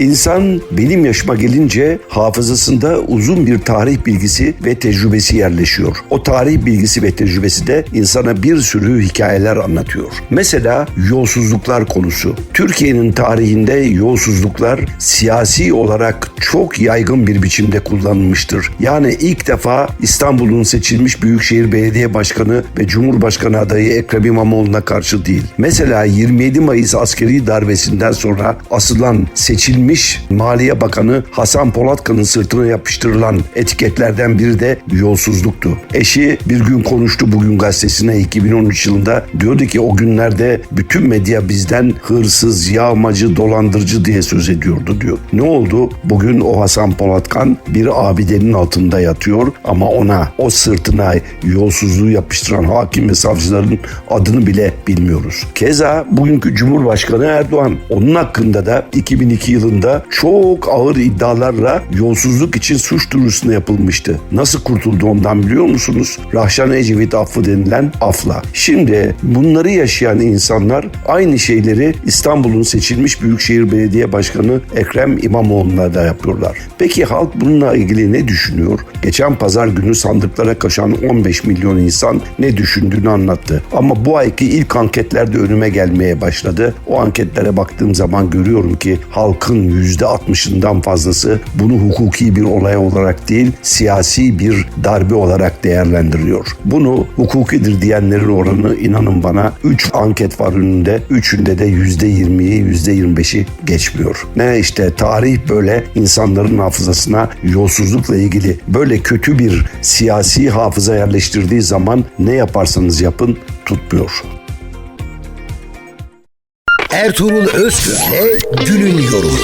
İnsan benim yaşıma gelince hafızasında uzun bir tarih bilgisi ve tecrübesi yerleşiyor. O tarih bilgisi ve tecrübesi de insana bir sürü hikayeler anlatıyor. Mesela yolsuzluklar konusu. Türkiye'nin tarihinde yolsuzluklar siyasi olarak çok yaygın bir biçimde kullanılmıştır. Yani ilk defa İstanbul'un seçilmiş Büyükşehir Belediye Başkanı ve Cumhurbaşkanı adayı Ekrem İmamoğlu'na karşı değil. Mesela 27 Mayıs askeri darbesinden sonra asılan seçilmiş Maliye Bakanı Hasan Polatkan'ın sırtına yapıştırılan etiketlerden biri de yolsuzluktu. Eşi bir gün konuştu bugün gazetesine 2013 yılında diyordu ki o günlerde bütün medya bizden hırsız, yağmacı, dolandırıcı diye söz ediyordu diyor. Ne oldu? Bugün o Hasan Polatkan bir abidenin altında yatıyor ama ona o sırtına yolsuzluğu yapıştıran hakim ve savcıların adını bile bilmiyoruz. Keza bugünkü Cumhurbaşkanı Erdoğan onun hakkında da 2002 yılında çok ağır iddialarla yolsuzluk için suç duyurusuna yapılmıştı. Nasıl kurtuldu ondan biliyor musunuz? Rahşan Ecevit affı denilen afla. Şimdi bunları yaşayan insanlar aynı şeyleri İstanbul'un seçilmiş Büyükşehir Belediye Başkanı Ekrem İmamoğlu'na da yapıyorlar. Peki halk bununla ilgili ne düşünüyor? Geçen pazar günü sandıklara koşan 15 milyon insan ne düşündüğünü anlattı. Ama bu ayki ilk anketlerde önüme gelmeye başladı. O anketlere baktığım zaman görüyorum ki halkın %60'ından fazlası bunu hukuki bir olay olarak değil siyasi bir darbe olarak değerlendiriyor. Bunu hukukidir diyenlerin oranı inanın bana 3 anket var önünde. Üçünde de %20'yi %25'i geçmiyor. Ne işte tarih böyle insanların hafızasına yolsuzlukla ilgili böyle kötü bir siyasi hafıza yerleştirdiği zaman ne yaparsanız yapın tutmuyor. Ertuğrul Özkök günün yorumu.